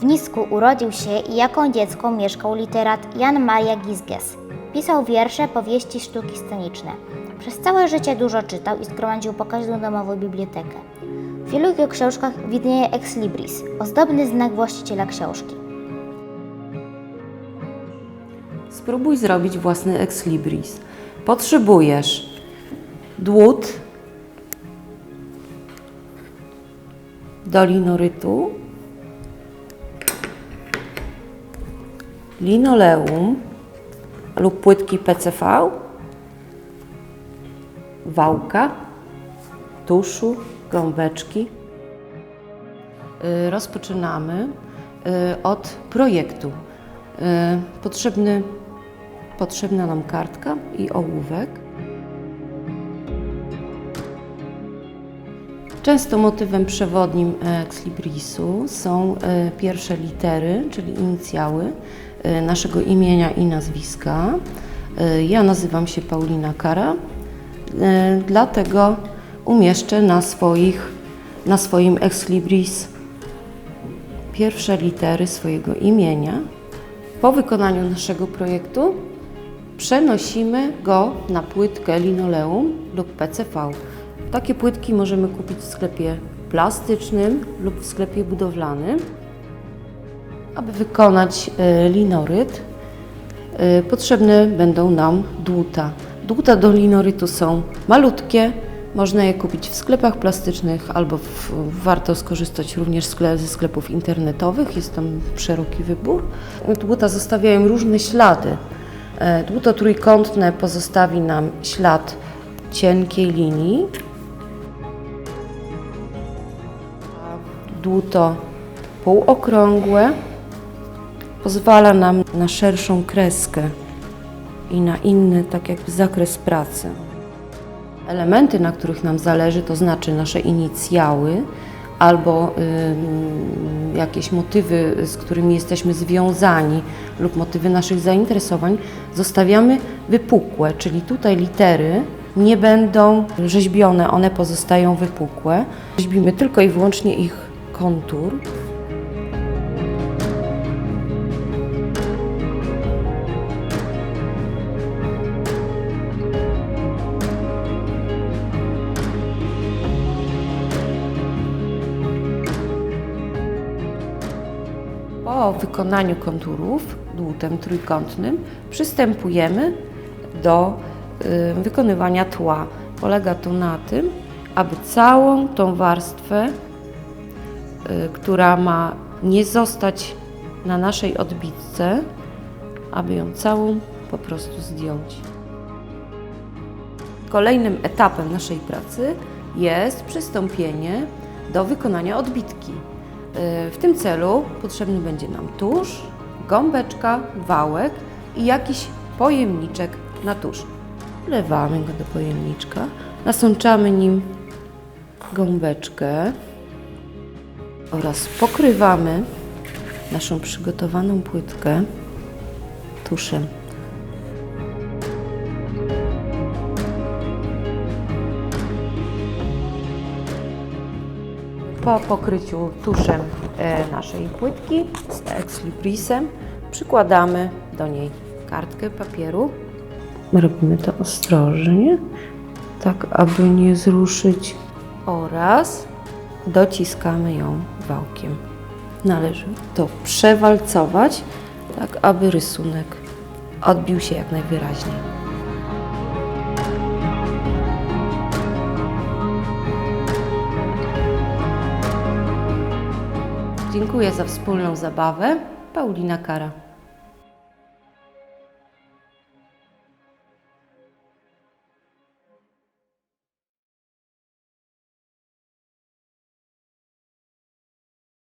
Gdańsku urodził się i jako dziecko mieszkał literat Jan Maria Gizges. Pisał wiersze, powieści, sztuki sceniczne. Przez całe życie dużo czytał i zgromadził pokaźną domową bibliotekę. W wielu jego książkach widnieje ex libris, ozdobny znak właściciela książki. Spróbuj zrobić własny ex libris. Potrzebujesz dłut do linoleum lub płytki PCV, wałka, tuszu, gąbeczki. Y, Rozpoczynamy y, od projektu. Y, Potrzebny, potrzebna nam kartka i ołówek. Często motywem przewodnim ex są pierwsze litery, czyli inicjały naszego imienia i nazwiska. E, Ja nazywam się Paulina Kara, e, dlatego umieszczę na, swoich, na swoim ex libris pierwsze litery swojego imienia. Po wykonaniu naszego projektu przenosimy go na płytkę linoleum lub PCV. Takie płytki możemy kupić w sklepie plastycznym lub w sklepie budowlanym. Aby wykonać e, linoryt, e, potrzebne będą nam dłuta. Dłuta do linorytu są malutkie, można je kupić w sklepach plastycznych albo w, warto skorzystać również ze sklepów internetowych, jest tam szeroki wybór. Dłuta zostawiają różne ślady. E, Dłuto trójkątne pozostawi nam ślad cienkiej linii, dłuto półokrągłe pozwala nam na szerszą kreskę i na inny, tak jakby zakres pracy. Elementy, na których nam zależy, to znaczy nasze inicjały albo ym, jakieś motywy, z którymi jesteśmy związani lub motywy naszych zainteresowań, zostawiamy wypukłe, czyli tutaj litery nie będą rzeźbione, one pozostają wypukłe. Rzeźbimy tylko i wyłącznie ich kontur. Po wykonaniu konturów dłutem trójkątnym przystępujemy do y, wykonywania tła. Polega to na tym, aby całą tą warstwę, y, która ma nie zostać na naszej odbitce, aby ją całą po prostu zdjąć. Kolejnym etapem naszej pracy jest przystąpienie do wykonania odbitki. W tym celu potrzebny będzie nam tusz, gąbeczka, wałek i jakiś pojemniczek na tusz. Wlewamy go do pojemniczka, nasączamy nim gąbeczkę oraz pokrywamy naszą przygotowaną płytkę tuszem. Po pokryciu tuszem e, naszej płytki z ex librisem przykładamy do niej kartkę papieru. Robimy to ostrożnie, tak aby nie zruszyć oraz dociskamy ją wałkiem. Należy to przewalcować, tak aby rysunek odbił się jak najwyraźniej. Dziękuję za wspólną zabawę. Paulina Kara.